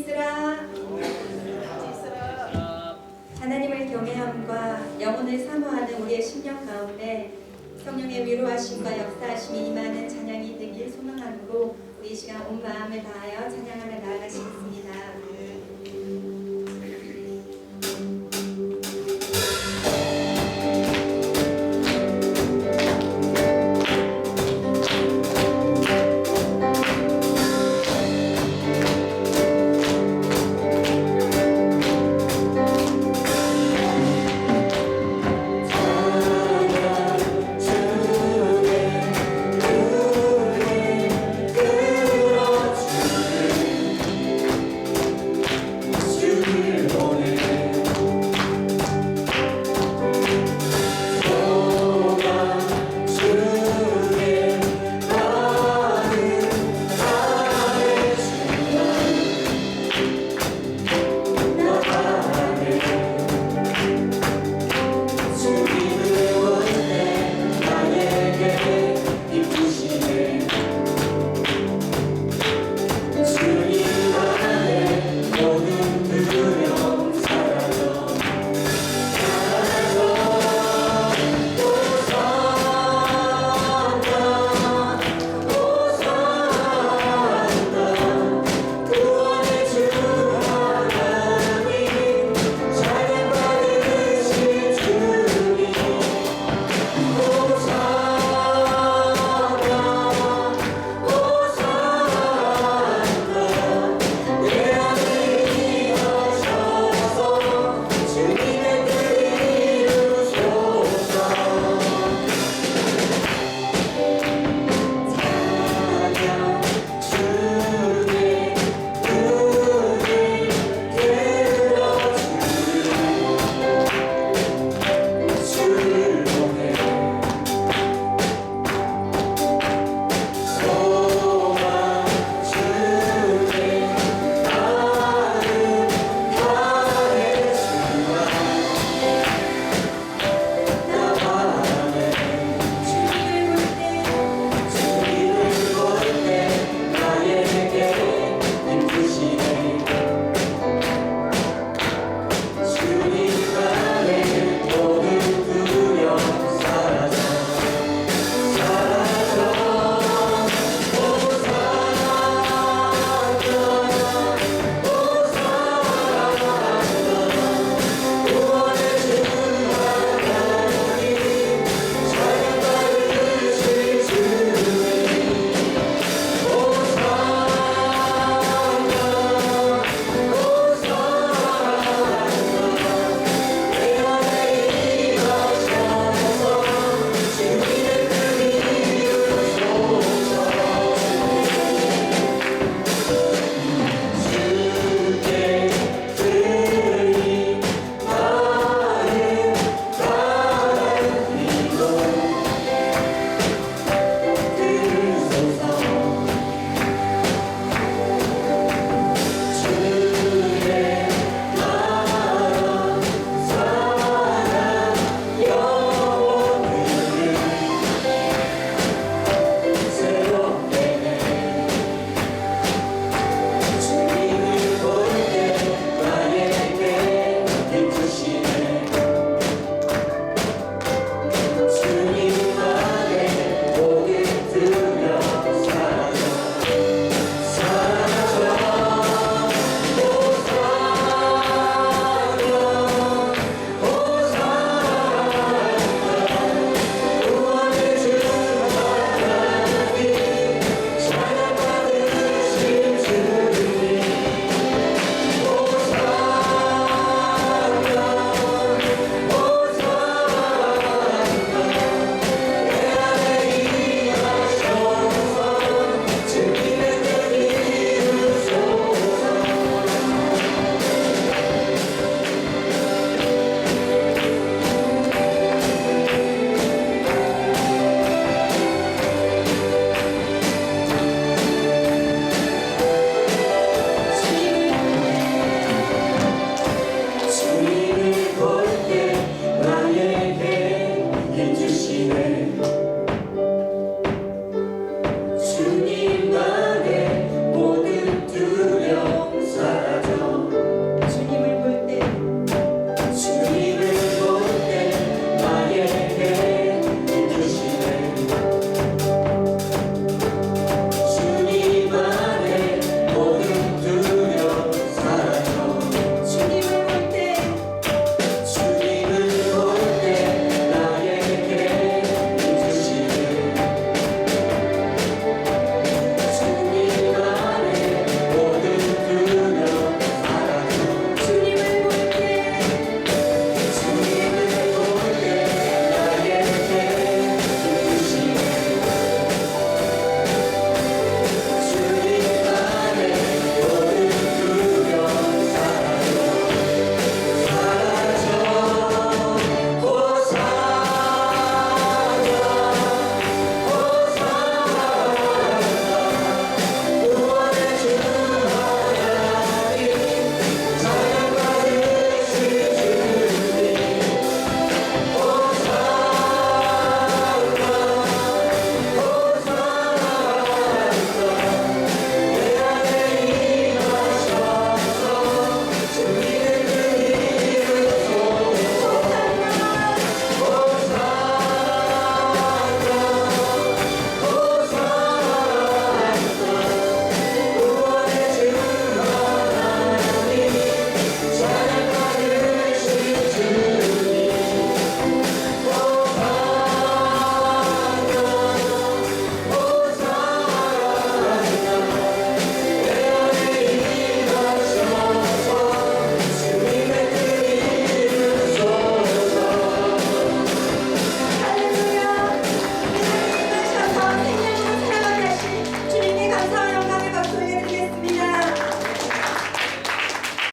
있으라. 하나님을 경외함과 영혼을 사모하는 우리의 심령 가운데 성령의 위로하심과 역사하심이 임하는 찬양이 되길 소망함으로 우리 이 시간 온 마음을 다하여 찬양하며